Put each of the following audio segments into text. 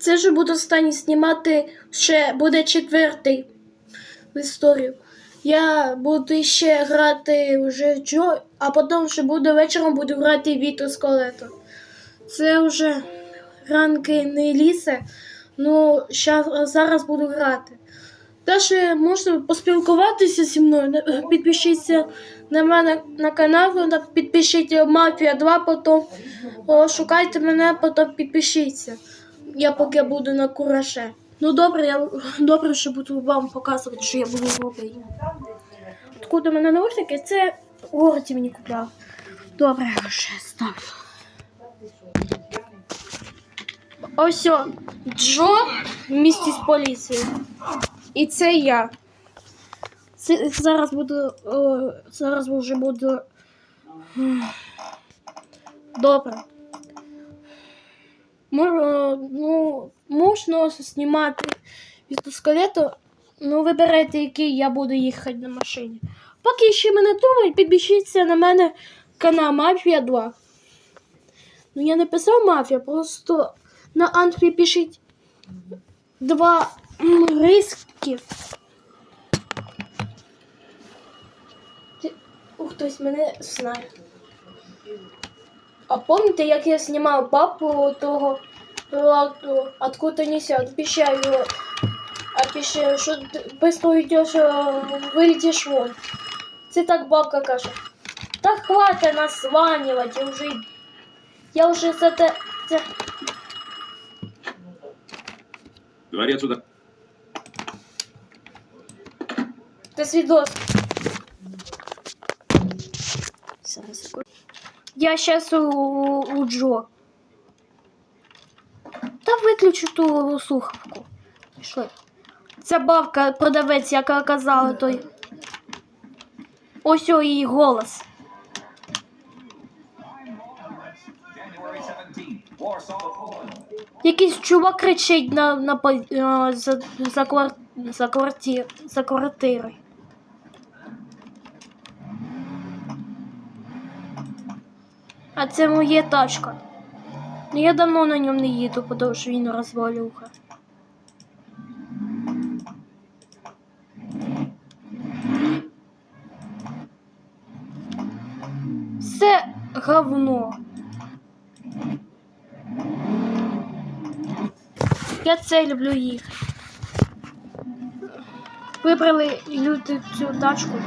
Це ж буду останній знімати ще буде четвертий в історію. Я буду ще грати вже Джо, а потім ще буду вечором буду грати Віту з Колето. Це вже ранки не лісе, ну зараз буду грати. Теж можете поспілкуватися зі мною. Підпишіться на мене на канал, підпишіть Мафія 2, потім шукайте мене, потім підпишіться. Я поки буду на кураже. Ну добре, я добре, що буду вам показувати, що я буду робити. Откуда мене наушники? Це в городі мені купляв. Добре, вже ставлю. Ось о, Джо в місті з поліцією. І це я. Це, зараз буду. О, зараз вже буду. Добре. Мож- ну, можна знімати від скелету. Ну, вибирайте, який я буду їхати на машині. Поки ще мене думають, підпишіться на мене канал Мафія 2. Ну, я не писав Мафія, просто на Анфі пишіть два риски. Ух, хтось мене знає. А помните, як я знімав папу того откуда несет? Обещаю, обещаю, що ти быстро йдеш, е, вийдеш вон. Це так бабка каже. Та хватить названювати вже. Я вже за те. це... Говори отсюда. Це свідос. Зараз секунду. Я зараз у, у Джо. Та виключу ту слухавку. Пішли. Це бабка, продавець, яка казала той. Ось о її голос. January 17th, Warsaw, Poland. Якийсь чувак кричить на, на, пол- а, за, за, за, квартир, за квартирою. А це моя тачка. Ну я давно на ньому не їду, тому що він розвалюха. Все говно. Я це люблю їхати. Вибрали люди цю тачку.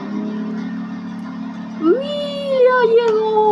Уі, я їду!